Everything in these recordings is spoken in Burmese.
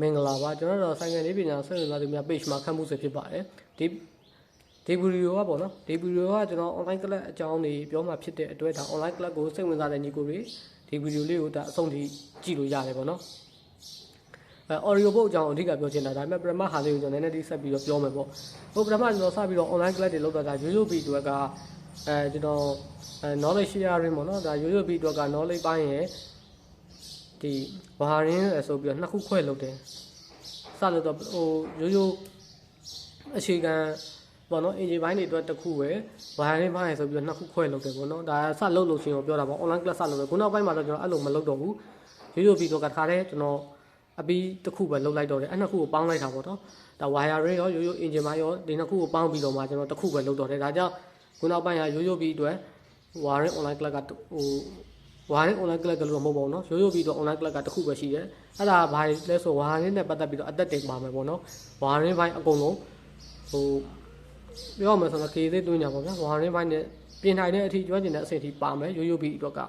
မင်္ဂလာပါကျွန်တော်တို့ဆိုင်ကယ်လေးပညာဆက်ဝင်လာသူများ page မှာခန့်မှုဆွေဖြစ်ပါတယ်ဒီဒီဗီဒီယိုကပေါ့နော်ဒီဗီဒီယိုကကျွန်တော် online class အကြောင်းတွေပြောမှဖြစ်တဲ့အတွက်ဒါ online class ကိုစိတ်ဝင်စားတဲ့ညီကိုတွေဒီဗီဒီယိုလေးကိုဒါအဆုံးထိကြည့်လို့ရတယ်ပေါ့နော်အဲ audio book အကြောင်းအဓိကပြောချင်တာဒါပေမဲ့ပထမဟာလေးကိုကျွန်တော်နည်းနည်းလေးဆက်ပြီးတော့ပြောမယ်ပေါ့ဟိုပထမကျွန်တော်စပြီးတော့ online class တွေလုပ်တာဒါ YouTube ဗီဒီယိုကအဲကျွန်တော်အဲ knowledge sharing ပေါ့နော်ဒါ YouTube ဗီဒီယိုက knowledge ပိုင်းရယ် ဒီဘာရင်းလဲဆိုပြီးတော့နှစ်ခုခွဲလုပ်တယ်စလို့တော့ဟိုရိုးရိုးအခြေခံပေါ့နော်အင်ဂျင်ပိုင်းတွေအတွက်တစ်ခုပဲဝိုင်ရင်းပိုင်းရယ်ဆိုပြီးတော့နှစ်ခုခွဲလုပ်တယ်ပေါ့နော်ဒါစလုပ်လို့ရှိရင်ပြောတာပေါ့ online class စလုပ်တယ်ခုနောက်ပိုင်းမှာတော့ကျွန်တော်အဲ့လိုမလုပ်တော့ဘူးရိုးရိုးပြီးတော့ကတခါတည်းကျွန်တော်အပြီးတစ်ခုပဲလုပ်လိုက်တော့တယ်အဲ့နှစ်ခုကိုပေါင်းလိုက်တာပေါ့နော်ဒါ wire ရောရိုးရိုး engine ပိုင်းရောဒီနှစ်ခုကိုပေါင်းပြီးတော့မှကျွန်တော်တစ်ခုပဲလုပ်တော့တယ်ဒါကြောင့်ခုနောက်ပိုင်းကရိုးရိုးပြီးအတွက် wiring online class ကဟို wiring online class ကလို့တော့မဟုတ်ပါဘူးเนาะရိုးရိုးပြီးတော့ online class ကတစ်ခုပဲရှိတယ်အဲ့ဒါဘာလဲဆို wiring နဲ့ပတ်သက်ပြီးတော့အသက်တင်ပါမယ်ပေါ့နော် wiring ဘိုင်းအကုန်လုံးဟိုပြောရမယ်ဆိုတော့ case သွင်းညာပေါ့ဗျာ wiring ဘိုင်းနဲ့ပြင်ထိုင်တဲ့အထိကျွမ်းကျင်တဲ့အဆင့်အထိပါမယ်ရိုးရိုးပြီးအတွက်က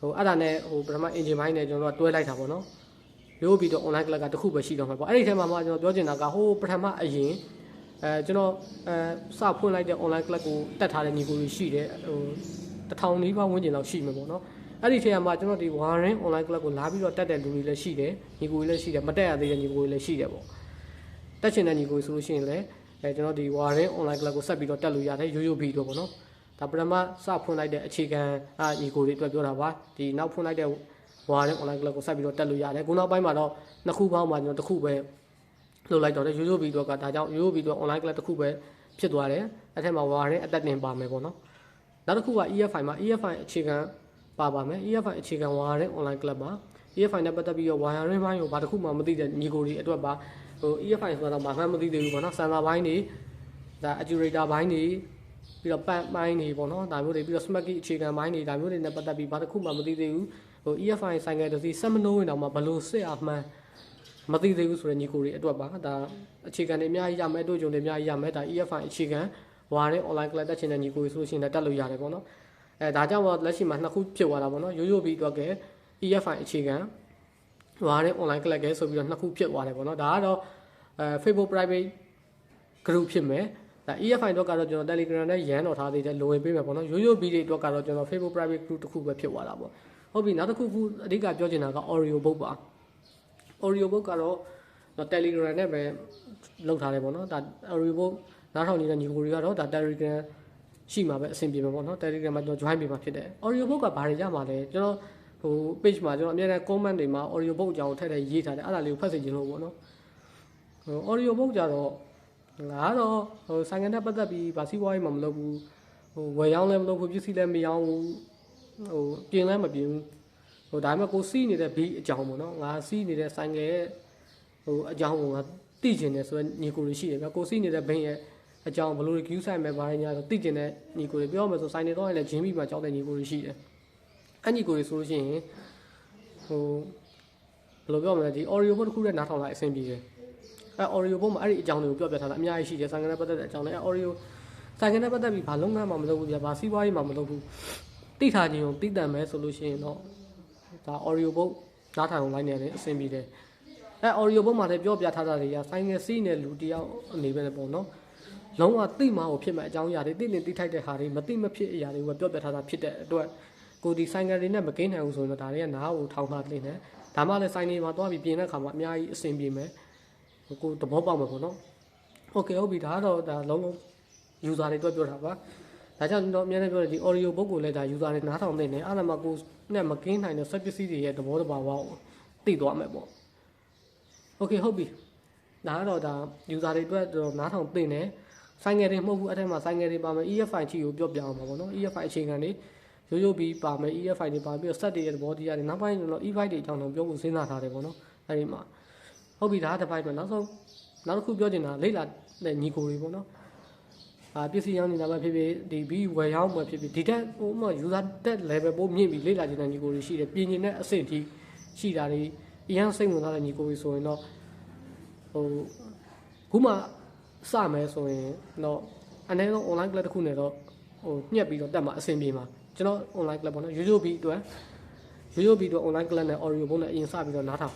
ဟိုအဲ့ဒါနဲ့ဟိုပထမ engine ဘိုင်းနဲ့ကျွန်တော်တို့တွဲလိုက်တာပေါ့နော်ရိုးပြီးတော့ online class ကတစ်ခုပဲရှိတော့မှာပေါ့အဲ့ဒီထဲမှာမှကျွန်တော်ပြောချင်တာကဟိုပထမအရင်အဲကျွန်တော်အဲစဖွင့်လိုက်တဲ့ online class ကိုတက်ထားတဲ့ညီကိုတွေရှိတယ်ဟိုတစ်ထောင်နီးပါးဝန်းကျင်လောက်ရှိမှာပေါ့နော် အဲ့ဒီထဲမှာကျွန်တော်ဒီ wiring online class ကိုလာပြီးတော့တက်တဲ့လူတွေလည်းရှိတယ်ညီကိုတွေလည်းရှိတယ်မတက်ရသေးတဲ့ညီကိုတွေလည်းရှိတယ်ပေါ့တက်ချင်တဲ့ညီကိုတွေဆိုလို့ရှိရင်လည်းအဲကျွန်တော်ဒီ wiring online class ကိုဆက်ပြီးတော့တက်လို့ရတယ်ရိုးရိုးဗီဒီယိုပေါ့နော်ဒါပထမစဖွင့်လိုက်တဲ့အခြေခံအာညီကိုတွေအတွက်ပြောတာပါဒီနောက်ဖွင့်လိုက်တဲ့ wiring online class ကိုဆက်ပြီးတော့တက်လို့ရတယ်ခုနောက်ပိုင်းမှာတော့နှစ်ခုပေါင်းမှာကျွန်တော်တစ်ခုပဲလုပ်လိုက်တော့တယ်ရိုးရိုးဗီဒီယိုကဒါကြောင့်ရိုးရိုးဗီဒီယို online class တစ်ခုပဲဖြစ်သွားတယ်အဲ့ထက်မှာ wiring အသက်တင်ပါမယ်ပေါ့နော်နောက်တစ်ခုက EFI မှာ EFI အခြေခံ ပါပါမယ် EFI အခြေခံ wiring online club မှာ EFI နဲ့ပတ်သက်ပြီးတော့ wiring ဘိုင်းကိုဘာတစ်ခုမှမသိတဲ့ညီကိုတွေအတွက်ပါဟို EFI ဆိုတာတော့ဘာမှမသိသေးဘူးပေါ့နော် sensor ဘိုင်းတွေဒါ actuator ဘိုင်းတွေပြီးတော့ pump ဘိုင်းတွေပေါ့နော်ဒါမျိုးတွေပြီးတော့ smart key အခြေခံဘိုင်းတွေဒါမျိုးတွေနဲ့ပတ်သက်ပြီးဘာတစ်ခုမှမသိသေးဘူးဟို EFI ဆိုင်ကယ်တစ်စီးစက်မနိုးဝင်တော့မှဘလို့စစ်အောင်မှန်းမသိသေးဘူးဆိုတဲ့ညီကိုတွေအတွက်ပါဒါအခြေခံတွေအများကြီးရမယ်အတွေ့အကြုံတွေအများကြီးရမယ်ဒါ EFI အခြေခံ wiring online class တက်ချင်တဲ့ညီကိုတွေဆိုလို့ရှိရင်လည်းတက်လို့ရတယ်ပေါ့နော် အဲဒါကြောင့်လက်ရှိမှာနှစ်ခုဖြစ်သွားတာပေါ့နော်ရိုးရိုးပြီးတော့ကဲ EFI အခြေခံ wiring online class ကဲဆိုပြီးတော့နှစ်ခုဖြစ်သွားတယ်ပေါ့နော်ဒါကတော့အဲ Facebook private group ဖြစ်မယ်ဒါ EFI တော့ကတော့ကျွန်တော် Telegram နဲ့ရန်တော်ထားသေးတယ်လိုဝင်ပေးမယ်ပေါ့နော်ရိုးရိုးဗီဒီယိုတော့ကတော့ကျွန်တော် Facebook private group တစ်ခုပဲဖြစ်သွားတာပေါ့ဟုတ်ပြီနောက်တစ်ခုခုအဓိကပြောချင်တာက Oreo book ပါ Oreo book ကတော့ Telegram နဲ့ပဲလောက်ထားတယ်ပေါ့နော်ဒါ Oreo book နားထောင်နေတဲ့ညီကိုတွေကတော့ဒါ Telegram ရှိမှာပဲအဆင်ပြေမှာပေါ့နော် Telegram မှာကျွန်တော် join ပေးမှာဖြစ်တယ် Oreo book ကဘာတွေရမှာလဲကျွန်တော်ဟို page မှာကျွန်တော်အများနဲ့ comment တွေမှာ Oreo book အကြောင်းထည့်ထည့်ရေးထားတယ်အဲ့ဒါလေးကိုဖတ်စေချင်လို့ပေါ့နော်ဟို Oreo book ကြတော့ငါကတော့ဟိုဆိုင်ကနေပတ်သက်ပြီးဗာစီးပွားရေးမှမလုပ်ဘူးဟိုဝယ်ရောင်းလည်းမလုပ်ဘူးပစ္စည်းလည်းမရောင်းဘူးဟိုပြင်လည်းမပြင်ဘူးဟိုဒါပေမဲ့ကိုစီးနေတဲ့ B အကြောင်းပေါ့နော်ငါစီးနေတဲ့ဆိုင်ကယ်ဟိုအကြောင်းကိုငါသိကျင်တယ်ဆိုတော့ညီကိုတွေရှိတယ်ဗျကိုစီးနေတဲ့ဘိန်းရဲ့ အကြောင်းဘလို့ queue site မဲ့ဘာညာဆိုသိကျင်တဲ့ညီကိုတွေပြောမှဆိုဆိုင်နေတော့လည်းဂျင်းပြီးမှကြောက်တဲ့ညီကိုတွေရှိတယ်အဲ့ညီကိုတွေဆိုလို့ရှိရင်ဟိုဘယ်လိုပြောမလဲဒီ Oreo ဘုတ်တစ်ခုနဲ့နားထောင်လိုက်အဆင်ပြေတယ်အဲ Oreo ဘုတ်မှာအဲ့ဒီအကြောင်းတွေကိုပြောပြထားတာအများကြီးရှိတယ်ဆိုင်ကနေပတ်သက်တဲ့အကြောင်းတွေအဲ Oreo ဆိုင်ကနေပတ်သက်ပြီးဘာလုံးငန်းမှမလုပ်ဘူးပြဘာစီးပွားရေးမှမလုပ်ဘူးတိထားခြင်းကိုတိတန်မဲဆိုလို့ရှိရင်တော့ဒါ Oreo ဘုတ်နားထောင်လိုက်နေတယ်အဆင်ပြေတယ်အဲ Oreo ဘုတ်မှာလည်းပြောပြထားတာတွေကဆိုင်ငယ်စီးနေလူတယောက်အနေပဲပေါ့နော် လုံးဝတိမအောင်ဖြစ်မဲ့အကြောင်းအရာတွေတိတင်တိထိုက်တဲ့ဟာတွေမတိမဖြစ်အရာတွေကိုပြောပြထားတာဖြစ်တဲ့အတွက်ကိုဒီဆိုင်ငယ်တွေနဲ့မကင်းနိုင်ဘူးဆိုရင်တော့ဒါတွေကနားကိုထောင်ထားတင်တယ်ဒါမှလည်းဆိုင်တွေမှာသွားပြီးပြင်တဲ့ခါမှာအများကြီးအဆင်ပြေမယ်ကိုသဘောပေါက်မှာပေါ့နော်โอเคဟုတ်ပြီဒါကတော့ဒါလုံးလုံး user တွေအတွက်ပြောတာပါဒါကြောင့်ကျွန်တော်အများနဲ့ပြောတယ်ဒီ audio book ကိုလည်းဒါ user တွေနားထောင်နေတယ်အဲ့ဒါမှကိုနဲ့မကင်းနိုင်တဲ့ set ပစ္စည်းတွေရဲ့သဘောတဘာဝကိုသိသွားမယ်ပေါ့โอเคဟုတ်ပြီဒါကတော့ဒါ user တွေအတွက်တော့နားထောင်သိနေ ဆိုင်ငယ်တွေမဟုတ်ဘူးအဲ့ထဲမှာဆိုင်ငယ်တွေပါမယ် EFI ချီကိုပြောပြအောင်ပါပေါ့နော် EFI အခြေခံတွေရိုးရိုးပြီးပါမယ် EFI တွေပါပြီးတော့ set တွေရဲ့သဘောတရားတွေနောက်ပိုင်းကျွန်တော် EFI တွေအကြောင်းတော့ပြောဖို့စဉ်းစားထားတယ်ပေါ့နော်အဲ့ဒီမှာဟုတ်ပြီဒါကတစ်ပိုင်းပဲနောက်ဆုံးနောက်တစ်ခုပြောချင်တာလိမ့်လာတဲ့ညီကိုတွေပေါ့နော်အာပစ္စည်းရောင်းနေတာပဲဖြစ်ဖြစ်ဒီဘီဝယ်ရောင်းမှာဖြစ်ဖြစ်ဒီတက်ဟိုမှ user တက် level ပို့မြင့်ပြီးလေ့လာချင်တဲ့ညီကိုတွေရှိတယ်ပြင်ကျင်တဲ့အဆင့်ထိရှိတာတွေအရင်စိတ်ဝင်စားတဲ့ညီကိုတွေဆိုရင်တော့ဟိုခုမှ စမယ်ဆိုရင်တော့အနည်းဆုံး online class တစ်ခုနဲ့တော့ဟိုညှက်ပြီးတော့တက်မှာအဆင်ပြေမှာကျွန်တော် online class ပေါ့နော် YouTube ဘီအတွက် YouTube ဘီအတွက် online class နဲ့ audio ဘုံနဲ့အရင်စပြီးတော့နားထောင်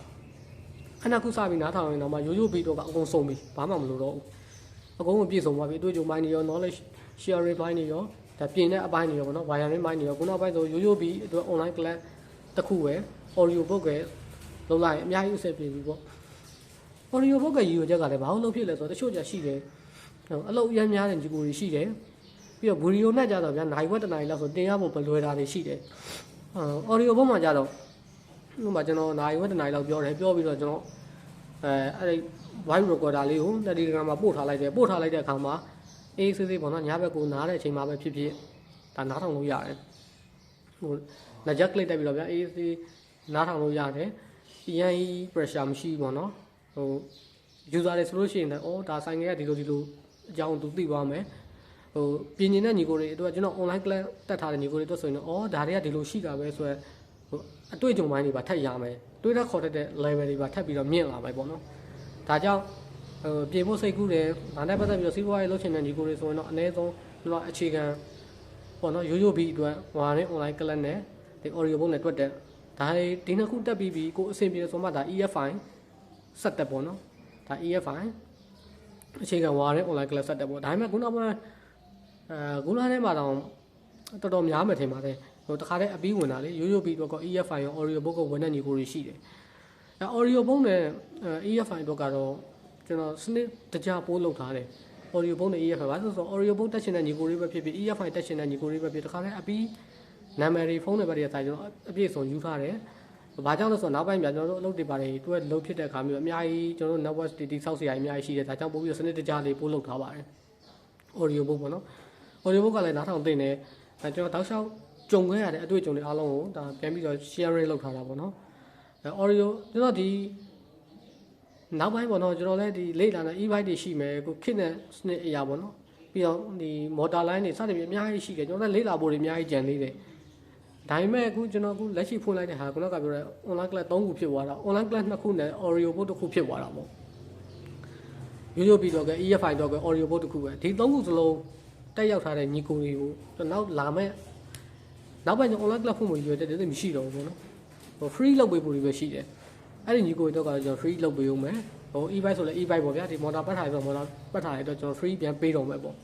ခဏခုစပြီးနားထောင်ရင်တော့မှရိုးရိုးဗီဒီယိုကအကုန်စုံပြီဘာမှမလိုတော့ဘူးအကုန်ပြည့်စုံသွားပြီအတွေ့အကြုံပိုင်းတွေရော knowledge sharing ပိုင်းတွေရောဒါပြင်တဲ့အပိုင်းတွေရောပေါ့နော် wiring ပိုင်းတွေရောခုနောက်ပိုင်းဆိုရိုးရိုးဗီအတွက် online class တစ်ခုပဲ audio book ကလုံးလိုက်အများကြီးအဆင်ပြေပြီပေါ့ audio book ကရည်ရွယ်ချက်ကလည်းဘာလို့လုပ်ဖြစ်လဲဆိုတော့တချို့ကြရှိတယ်ဟိုအလုပ်အများများတဲ့ညီကိုတွေရှိတယ်ပြီးတော့ဗီဒီယိုနဲ့ကြတော့ဗျာနိုင်ဝက်တစ်နိုင်လောက်ဆိုတင်ရဖို့မလွယ်တာတွေရှိတယ်အော် audio book မှာကြတော့ဥပမာကျွန်တော်နိုင်ဝက်တစ်နိုင်လောက်ပြောတယ်ပြောပြီးတော့ကျွန်တော်အဲအဲ့ဒီ voice recorder လေးကို Telegram မှာပို့ထားလိုက်တယ်ပို့ထားလိုက်တဲ့အခါမှာအေးဆေးဆေးပေါ့နော်ညဘက်ကိုနားတဲ့အချိန်မှာပဲဖြစ်ဖြစ်ဒါနားထောင်လို့ရတယ်ဟိုလက်ချက် click တက်ပြီးတော့ဗျာအေးဆေးနားထောင်လို့ရတယ်အရင် pressure မရှိဘူးပေါ့နော် ဟို user တွေဆိုလို့ရှိရင်လည်းအော်ဒါဆိုင်ငယ်ကဒီလိုဒီလိုအကြောင်းသူသိသွားမယ်ဟိုပြင်နေတဲ့ညီကိုတွေအတွက်ကျွန်တော် online class တက်ထားတဲ့ညီကိုတွေအတွက်ဆိုရင်တော့အော်ဒါတွေကဒီလိုရှိတာပဲဆိုတော့ဟိုအတွေ့အကြုံပိုင်းတွေပါထပ်ရမယ်တွေးတဲ့ခေါ်တတ်တဲ့ level တွေပါထပ်ပြီးတော့မြင့်လာမယ်ပေါ့နော်ဒါကြောင့်ဟိုပြင်ဖို့စိတ်ကူးတယ်ဒါနဲ့ပတ်သက်ပြီးတော့စီးပွားရေးလုပ်ချင်တဲ့ညီကိုတွေဆိုရင်တော့အနည်းဆုံးကျွန်တော်အခြေခံပေါ့နော်ရိုးရိုးပြီးအတွက်ဟွာနဲ့ online class နဲ့ဒီ audio book နဲ့တွက်တဲ့ဒါတွေဒီနှစ်ခုတက်ပြီးပြီးကိုအဆင်ပြေဆိုမှဒါ EFI ဆက်တက်ပေါ့နော်ဒါ EFI အခြေခံဝါတဲ့ online class ဆက်တက်ပေါ့ဒါပေမဲ့ခုနောက်ပိုင်းအဲခုနောက်ထဲမှာတော့တော်တော်များမယ်ထင်ပါတယ်ဟိုတခါတည်းအပြီးဝင်တာလေရိုးရိုးပြီးတော့ EFI ရော Oreo book ကိုဝင်တဲ့ညီကိုတွေရှိတယ်အဲ Oreo book နဲ့အဲ EFI တော့ကတော့ကျွန်တော်စနစ်တကြပိုးလုပ်ထားတယ် Oreo book နဲ့ EFI ဘာလို့ဆိုတော့ Oreo book တက်ချင်တဲ့ညီကိုတွေပဲဖြစ်ဖြစ် EFI တက်ချင်တဲ့ညီကိုတွေပဲဖြစ်တခါတည်းအပြီးနာမည်တွေဖုန်းနံပါတ်တွေစာကျွန်တော်အပြည့်စုံယူထားတယ် ဘာကြောင့်လဲဆိုတော့နောက်ပိုင်းပြန်ကျွန်တော်တို့အလုပ်တွေပါတယ်တွဲလုပ်ဖြစ်တဲ့အခါမျိုးအများကြီးကျွန်တော်တို့ network တွေတိဆောက်စရာအများကြီးရှိတယ်ဒါကြောင့်ပို့ပြီးတော့စနစ်တကျလေးပို့လုပ်ထားပါတယ် audio book ပေါ့နော် audio book ကလည်းနားထောင်သိနေအဲကျွန်တော်တောက်လျှောက်ကြုံခဲ့ရတဲ့အတွေ့အကြုံတွေအားလုံးကိုဒါပြန်ပြီးတော့ sharing လုပ်ထားတာပေါ့နော်အဲ audio ကျွန်တော်ဒီနောက်ပိုင်းပေါ့နော်ကျွန်တော်လည်းဒီလေ့လာတဲ့ e-bike တွေရှိမယ်ကိုခစ်တဲ့စနစ်အရာပေါ့နော်ပြီးတော့ဒီ motor line တွေစသဖြင့်အများကြီးရှိတယ်ကျွန်တော်လည်းလေ့လာဖို့တွေအများကြီးကြံသေးတယ် ဒါပေမဲ့အခုကျွန်တော်အခုလက်ရှိဖွင့်လိုက်တဲ့ဟာခုနကပြောတဲ့ online class 3ခုဖြစ်သွားတာ online class 2ခုနဲ့ Oreo book တစ်ခုဖြစ်သွားတာပေါ့ရိုးရိုးပြီးတော့က EFI တော့က Oreo book တစ်ခုပဲဒီ3ခုစလုံးတက်ရောက်ထားတဲ့ညီကိုတွေကိုနောက်လာမဲ့နောက်ပိုင်းကျ online class ဖွင့်ဖို့ရွယ်တဲ့တည်းမရှိတော့ဘူးပေါ့နော်ဟို free လုပ်ပေးဖို့တွေပဲရှိတယ်အဲ့ဒီညီကိုတွေတော့ကကျွန်တော် free လုပ်ပေးဦးမယ်ဟို e-bike ဆိုလဲ e-bike ပေါ့ဗျာဒီ motor ပတ်ထားရဆို motor ပတ်ထားရတော့ကျွန်တော် free ပြန်ပေးတော့မယ်ပေါ့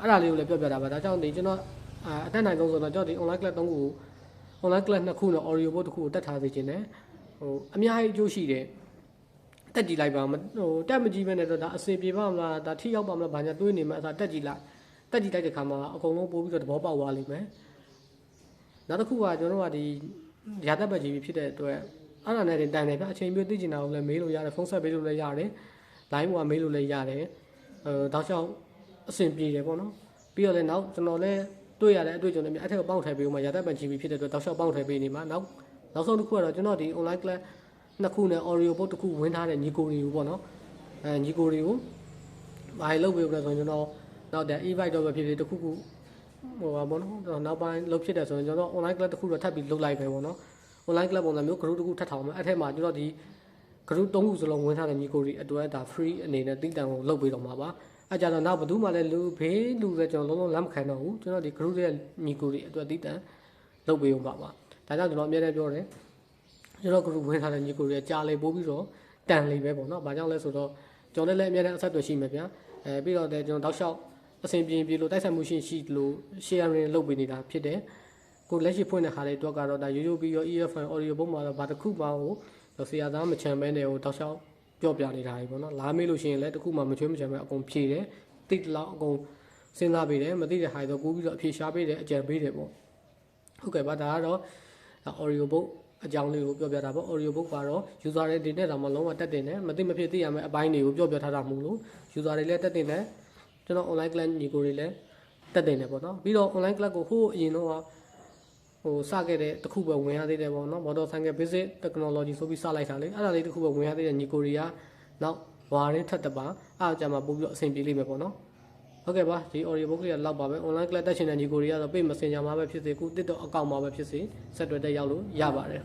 အဲ့ဒါလေးကိုလည်းပြောပြတာပါဒါကြောင့်ဒီကျွန်တော် အာအတက်နိုင်ဆုံးဆိုတော့ကျွန်တော်ဒီ online class 3ခုကို online class နှစ်ခုနဲ့ audio book တစ်ခုကိုတက်ထားစေခြင်းနဲ့ဟိုအများကြီးအကျိုးရှိတယ်တက်ကြည့်လိုက်ပါမဟိုတက်မကြည့်ပဲနဲ့တော့ဒါအစီပြေပါမလားဒါထိရောက်ပါမလားဘာညာတွေးနေမှအစားတက်ကြည့်လိုက်တက်ကြည့်လိုက်တဲ့ခါမှာအကုန်လုံးပို့ပြီးတော့သဘောပေါက်သွားလိမ့်မယ်နောက်တစ်ခုကကျွန်တော်တို့ကဒီရာသက်ပတ်ကြီးဖြစ်တဲ့အတွက်အဲ့ဒါနဲ့တင်တန်တယ်ဗျအချိန်ပြည့်သိကျင်တာကိုလည်းမေးလို့ရတယ်ဖုန်းဆက်ပေးလို့လည်းရတယ် line ပေါ်ကမေးလို့လည်းရတယ်အဲတောက်လျှောက်အဆင်ပြေတယ်ပေါ့နော်ပြီးတော့လည်းနောက်ကျွန်တော်လည်း တွေ့ရတဲ့အတွေ့အကြုံတွေများအထက်ကပေါင်းထည့်ပေးဦးမှာရာသက်ပန် GB ဖြစ်တဲ့အတွက်တောက်လျှောက်ပေါင်းထည့်ပေးနေမှာနောက်နောက်ဆုံးတစ်ခုကတော့ကျွန်တော်ဒီ online class နှစ်ခုနဲ့ Oreo book တစ်ခုဝင်ထားတဲ့ညီကိုတွေကိုပေါ့နော်အဲညီကိုတွေကိုဘာလုပ်ပေးဦးလဲဆိုရင်ကျွန်တော်နောက်တဲ့ e-bike တော့ပဲဖြစ်ဖြစ်တစ်ခုခုဟိုပါပေါ့နော်နောက်ပိုင်းလုပ်ဖြစ်တယ်ဆိုရင်ကျွန်တော် online class တစ်ခုတော့ထပ်ပြီးလုပ်လိုက်ပဲပေါ့နော် online class ပုံစံမျိုး group တစ်ခုထပ်ထောင်မယ်အဲ့ထက်မှာကျွန်တော်ဒီ group သုံးခုစလုံးဝင်ထားတဲ့ညီကိုတွေအတွက်ဒါ free အနေနဲ့တည်တံကိုလုပ်ပေးတော့မှာပါ အဲကြတော့နောက်ဘယ်သူမှလည်းလူဘေးလူပဲကျွန်တော်လုံးလုံးလက်မခံတော့ဘူးကျွန်တော်ဒီ group ရဲ့ညီကိုတွေအတွက်တည်တံလုပ်ပေးအောင်ပါပါဒါကြောင့်ကျွန်တော်အများနဲ့ပြောတယ်ကျွန်တော် group ဝင်ထားတဲ့ညီကိုတွေကြားလေပို့ပြီးတော့တန်လေပဲပေါ့နော်ဘာကြောင့်လဲဆိုတော့ကျွန်တော်လည်းအများနဲ့အဆက်အသွယ်ရှိမှာဗျာအဲပြီးတော့ကျွန်တော်တောက်လျှောက်အဆင်ပြေပြေလို့တိုက်ဆိုင်မှုရှိရှိလို့ sharing လုပ်ပေးနေတာဖြစ်တယ်ကိုလက်ရှိဖွင့်တဲ့ခါလေးတော့ကတော့ဒါရိုးရိုးပြီးရော EFN audio ပုံမှာတော့ဘာတစ်ခုမှဟိုဆရာသားမချမ်းမဲနေဟိုတောက်လျှောက် ပြောပြနေတာကြီးပေါ့နော်လာမေးလို့ရှိရင်လည်းတစ်ခုမှမချွေးမချမ်းမဲအကုန်ဖြေတယ်တိတ်လောက်အကုန်စဉ်းစားပေးတယ်မသိတဲ့ဟာတော့ကိုပြီးတော့အဖြေရှားပေးတယ်အကြံပေးတယ်ပေါ့ဟုတ်ကဲ့ပါဒါကတော့ audio book အကြောင်းလေးကိုပြောပြတာပေါ့ audio book ကတော့ user တွေဒီနဲ့တော့မလုံးဝတက်တင်တယ်မသိမဖြစ်သိရမယ့်အပိုင်းတွေကိုပြောပြထားတာမဟုတ်လို့ user တွေလည်းတက်တင်တယ်ကျွန်တော် online class ညီကိုတွေလည်းတက်တင်တယ်ပေါ့နော်ပြီးတော့ online class ကိုဟိုးအရင်တော့ ဟိုစခဲ့တဲ့တခုပဲဝင်ရသေးတယ်ပေါ့နော် motor cycle basic technology ဆိုပြီးစလိုက်တာလေအဲ့ဒါလေးတခုပဲဝင်ရသေးတဲ့ညီကိုတွေကနောက်ဝါရင်းထက်တပါအားကြမှာပို့ပြီးတော့အဆင်ပြေလိမ့်မယ်ပေါ့နော်ဟုတ်ကဲ့ပါဒီ audio book လေးကလောက်ပါပဲ online class တက်ချင်တဲ့ညီကိုတွေကတော့ page messenger မှာပဲဖြစ်စေခု TikTok account မှာပဲဖြစ်စေဆက်သွယ်တက်ရောက်လို့ရပါတယ်